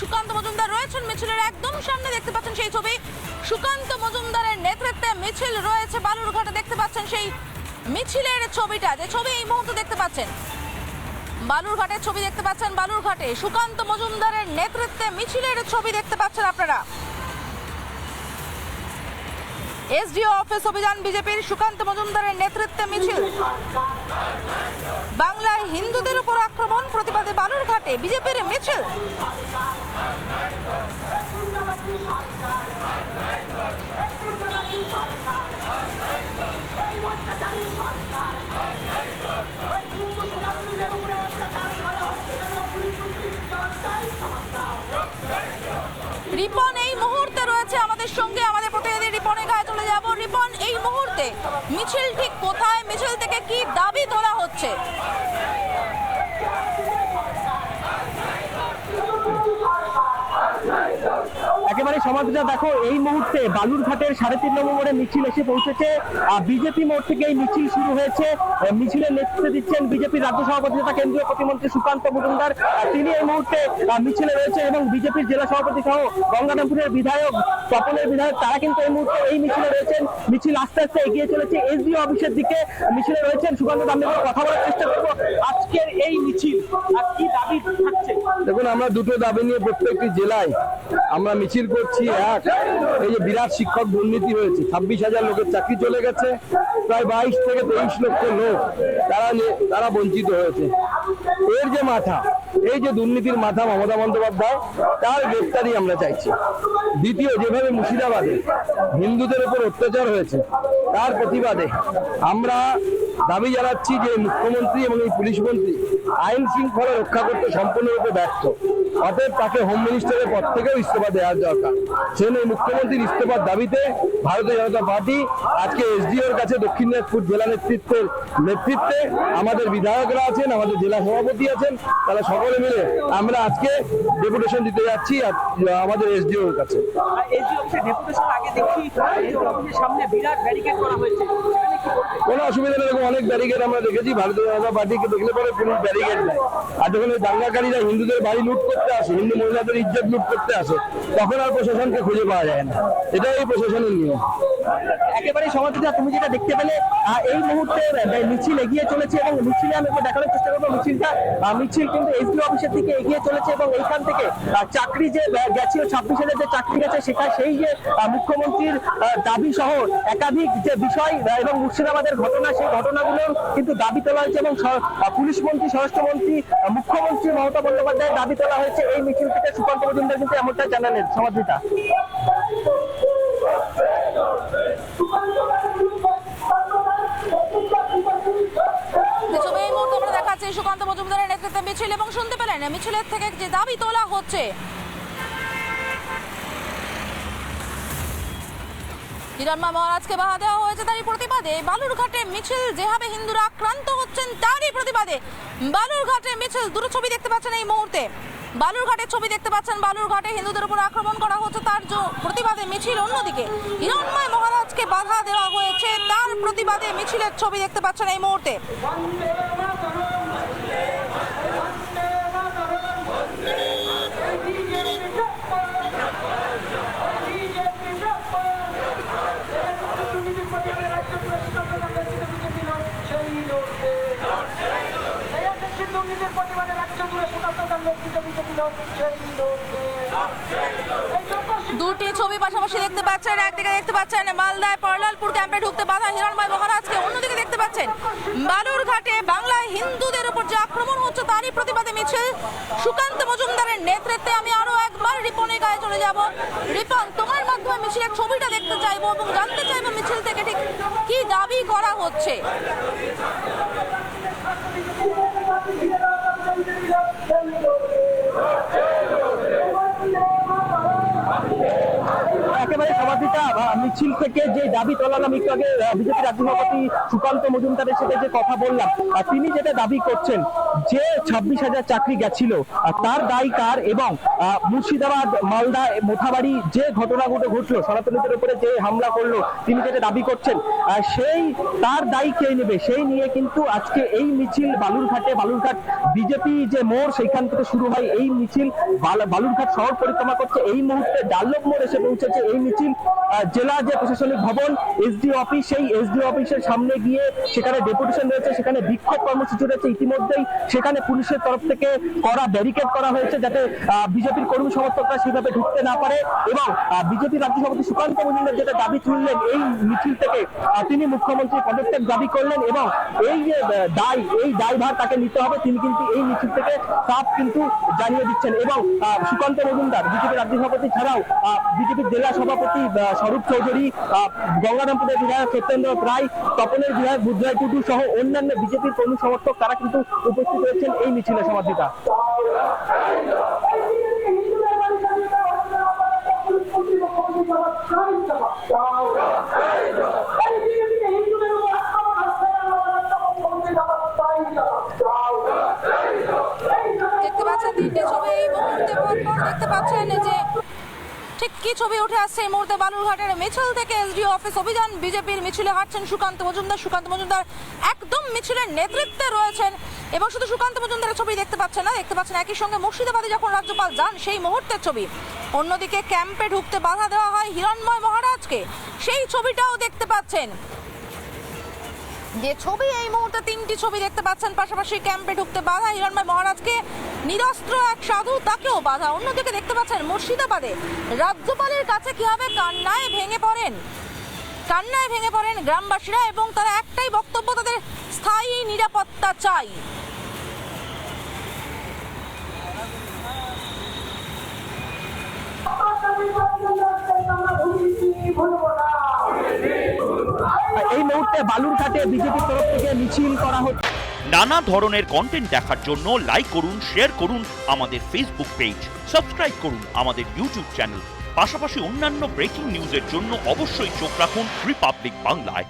সুকান্ত মজুমদার রয়েছেন মিছিলের একদম সামনে, দেখতে পাচ্ছেন সেই ছবি। সুকান্ত মজুমদারের নেতৃত্বে মিছিল রয়েছে, বালুরঘাটে দেখতে পাচ্ছেন সেই মিছিলের ছবিটা। যে ছবি এই মুহূর্তে দেখতে পাচ্ছেন। বালুর বালুরঘাটের ছবি দেখতে পাচ্ছেন, বালুরঘাটে সুকান্ত মজুমদারের নেতৃত্বে মিছিলের ছবি দেখতে পাচ্ছেন আপনারা। এসডিও অফিস অভিযান, বিজেপির সুকান্ত মজুমদারের নেতৃত্বে মিছিল। বাংলায় হিন্দুদের উপর আক্রমণ প্রতিবাদে বালুরঘাটে বিজেপির মিছিল। রিপন এই মুহূর্তে রয়েছে আমাদের সঙ্গে, আমাদের প্রতিনিধি রিপনের গায়ে চলে যাব। রিপন, এই মুহূর্তে মিছিল ঠিক কোথায়? মিছিল থেকে কি দাবি তোলা হচ্ছে একেবারে সমাজটা দেখো, এই মুহূর্তে বালুরঘাটের সাড়ে তিন নম্বর মিছিল এসে পৌঁছেছে। বিজেপি মোড় থেকে এই মিছিল শুরু হয়েছে। মিছিলের নেতৃত্ব দিচ্ছেন বিজেপির রাজ্য সভাপতি তথা কেন্দ্রীয় প্রতিমন্ত্রী সুকান্ত মজুমদার। তিনি এই মুহূর্তে মিছিলে রয়েছে এবং বিজেপির জেলা সভাপতি সহ গঙ্গারামপুরের বিধায়ক, তপনের বিধায়ক, তারা কিন্তু এই মুহূর্তে এই মিছিলে রয়েছেন। মিছিল আস্তে আস্তে এগিয়ে চলেছে। এসডিও অফিসের দিকে মিছিলে রয়েছেন সুকান্ত দাম কথা বলার চেষ্টা করব। আজকের এই মিছিল কি দাবি থাকছে? দেখুন, আমরা দুটো দাবি নিয়ে প্রত্যেকটি জেলায় আমরা মিছিল করছি এক। এই যে বিরাট শিক্ষক দুর্নীতি হয়েছে, ছাব্বিশ হাজার লোকের চাকরি চলে গেছে, প্রায় বাইশ থেকে তেইশ লক্ষ লোক তারা তারা বঞ্চিত হয়েছে। এর যে মাথা, এই যে দুর্নীতির মাথা মমতা বন্দ্যোপাধ্যায়, তার গ্রেফতারি আমরা চাইছি। দ্বিতীয়, যেভাবে মুর্শিদাবাদে হিন্দুদের উপর অত্যাচার হয়েছে, তার প্রতিবাদে আমরা দাবি জানাচ্ছি যে মুখ্যমন্ত্রী এবং এই পুলিশ মন্ত্রী আইন শৃঙ্খলা রক্ষা করতে সম্পূর্ণরূপে ব্যর্থ। অতএব তাকে হোম মিনিস্টারের পদ থেকেও ইস্তফা দেওয়ার দরকার। সেজন্য এই মুখ্যমন্ত্রীর ইস্তফার দাবিতে ভারতীয় জনতা পার্টি আজকে এসডিওর কাছে দক্ষিণ দিনাজপুর জেলা নেতৃত্বের নেতৃত্বে আমাদের বিধায়করা আছেন আমাদের জেলা সভাপতি আছেন তারা সকলে মিলে আমরা আজকে ডেপুটেশন দিতে যাচ্ছি আমাদের এসডিওর কাছে? কোনো অসুবিধা নেই এরকম অনেক ব্যারিকেড আমরা দেখেছি, ভারতীয় জনতা পার্টিকে দেখলে পরে কোনো ব্যারিকেড নেই। আর যখন ওই দাঙ্গাকারীরা হিন্দুদের বাড়ি লুট করতে আসে, হিন্দু মহিলাদের ইজ্জত লুট করতে আসে, তখন আর প্রশাসনকে খুঁজে পাওয়া যায় না। এটাই এই প্রশাসনের নিয়ম। একেবারে সমাজটা তুমি যেটা দেখতে পেলে এই মুহূর্তে মিছিল এগিয়ে চলেছে এবং মিছিলে আমি দেখানোর চেষ্টা করব, মিছিলটা মিছিল কিন্তু এসডিও অফিসের দিকে এগিয়ে চলেছে এবং এইখান থেকে চাকরি যে গেছিল ছাব্বিশ যে চাকরি গেছে সেটা সেই যে মুখ্যমন্ত্রীর দাবি সহ একাধিক যে বিষয় এবং মুর্শিদাবাদের ঘটনা, সেই ঘটনাগুলো কিন্তু দাবি তোলা হয়েছে এবং পুলিশ মন্ত্রী, স্বরাষ্ট্রমন্ত্রী মুখ্যমন্ত্রী মমতা বন্দ্যোপাধ্যায়ের দাবি তোলা হয়েছে। এই মিছিল থেকে সুকান্ত মজুমদার কিন্তু এমনটা জানালেন সমাধিতা সুকান্ত মজুমদারের নেতৃত্বে মিছিল এবং শুনতে পেলেন মিছিলের থেকে যে দাবি তোলা হচ্ছে। হিরণমা মহারাজকে দেওয়া হয়েছে, তারই প্রতিবাদে বালুরঘাটে মিছিল, যেভাবে হিন্দুরা আক্রান্ত হচ্ছেন তারই প্রতিবাদে। বালুরঘাটে মিছিল, দুটো ছবি দেখতে পাচ্ছেন এই মুহূর্তে। বালুরঘাটের ছবি দেখতে পাচ্ছেন বালুরঘাটে হিন্দুদের উপর আক্রমণ করা হচ্ছে, তার প্রতিবাদে মিছিল অন্যদিকে। হিরণময় মহারাজকে বাধা দেওয়া হয়েছে, তার প্রতিবাদে মিছিলের ছবি দেখতে পাচ্ছেন এই মুহূর্তে। দুটি ছবি পাশাপাশি দেখতে পাচ্ছেন, একদিকে দেখতে পাচ্ছেন মালদায় পরলালপুর ক্যাম্পে ঢুকতে বাধা হিরণময় মহারাজকে অন্যদিকে দেখতে পাচ্ছেন বালুরঘাটে বাংলায় হিন্দুদের উপর যে আক্রমণ হচ্ছে, তারই প্রতিবাদে মিছিল। সুকান্ত মজুমদারের নেতৃত্বে আমি আরও একবার রিপনের গায়ে চলে যাব। রিপন, তোমার মাধ্যমে মিছিলের ছবিটা দেখতে চাইব এবং জানতে চাইব মিছিল থেকে ঠিক কি দাবি করা হচ্ছে একেবারে সমাধি সমাধিতা আহ, মিছিল থেকে যে দাবি তোলার আমি একটু আগে বিজেপি রাজ্য সভাপতি সুকান্ত মজুমদারের সাথে যে কথা বললাম তিনি যেটা দাবি করছেন, যে ছাব্বিশ হাজার চাকরি গেছিল তার দায় কার এবং মুর্শিদাবাদ, মালদা, মোথাবাড়ি যে ঘটনাগুলো ঘটলো, সনাতনীদের উপরে যে হামলা করল, তিনি যেটা দাবি করছেন সেই তার দায়ী কে নেবে? সেই নিয়ে কিন্তু আজকে এই মিছিল বালুরঘাটে, বালুরঘাট বিজেপি যে মোড়, সেইখান থেকে শুরু হয় এই মিছিল। বাল- বালুরঘাট শহর পরিক্রমা করছে, এই মুহূর্তে ডাল্লভ মোড় এসে পৌঁছেছে এই মিছিল জেলা যে প্রশাসনিক ভবন এসডি অফিস সেই এসডি অফিসের সামনে গিয়ে সেখানে ডেপুটেশন রয়েছে সেখানে বিক্ষোভ কর্মসূচি রয়েছে ইতিমধ্যেই। সেখানে পুলিশের তরফ থেকে করা ব্যারিকেড করা হয়েছে যাতে বিজেপির কর্মী সমর্থকরা সেভাবে ঢুকতে না পারে এবং বিজেপি রাজ্য সভাপতি সুকান্ত মজুমদার যেটা দাবি তুললেন এই মিছিল থেকে তিনি মুখ্যমন্ত্রী পদত্যাগ দাবি করলেন এবং এই যে দায় এই দায়ভার তাকে নিতে হবে তিনি কিন্তু এই মিছিল থেকে সাফ কিন্তু জানিয়ে দিচ্ছেন এবং সুকান্ত মজুমদার বিজেপি রাজ্য সভাপতি ছাড়াও বিজেপির জেলা সভাপতি আহ, স্বরূপ চৌধুরী গঙ্গারামপুরের বিধায়ক সত্যেন্দ্র রায়, তপনের বিধায়ক বুদ্ধরায় টুডু সহ অন্যান্য বিজেপির কর্মী সমর্থক তারা কিন্তু উপস্থিত হয়েছেন এই মিছিলে সমাধিতা দেখতে পাচ্ছেন এই মুহূর্তে পরপর দেখতে পাচ্ছেন যে ঠিক কি ছবি উঠে আসছে এই মুহূর্তে বালুরঘাটের মিছিল থেকে এসডিও অফিস অভিযান। বিজেপির মিছিলে হাঁটছেন সুকান্ত মজুমদার। সুকান্ত মজুমদার একদম মিছিলের নেতৃত্বে রয়েছেন। এবং শুধু সুকান্ত মজুমদারের ছবি দেখতে পাচ্ছেন না, দেখতে পাচ্ছেন একই সঙ্গে মুর্শিদাবাদে যখন রাজ্যপাল যান, সেই মুহূর্তের ছবি। অন্যদিকে ক্যাম্পে ঢুকতে বাধা দেওয়া হয় হিরণময় মহারাজকে। সেই ছবিটাও দেখতে পাচ্ছেন। যে ছবি, এই মুহূর্তে তিনটি ছবি দেখতে পাচ্ছেন। পাশাপাশি ক্যাম্পে ঢুকতে বাধা হিরণময় মহারাজকে। নিরস্ত্র এক সাধু, তাকেও বাধা। অন্যদিকে দেখতে পাচ্ছেন মুর্শিদাবাদে। রাজ্যপালের কাছে কীভাবে কান্নায় ভেঙে পড়েন? কান্নায় ভেঙে পড়েন গ্রামবাসীরা এবং তারা একটাই বক্তব্য, তাদের স্থায়ী নিরাপত্তা চাই। মুহূর্তে বালুরঘাটে বিজেপির তরফ থেকে মিছিল করা হচ্ছে। নানা ধরনের কন্টেন্ট দেখার জন্য লাইক করুন শেয়ার করুন আমাদের ফেসবুক পেজ সাবস্ক্রাইব করুন আমাদের ইউটিউব চ্যানেল পাশাপাশি অন্যান্য ব্রেকিং নিউজের জন্য অবশ্যই চোখ রাখুন রিপাবলিক বাংলায়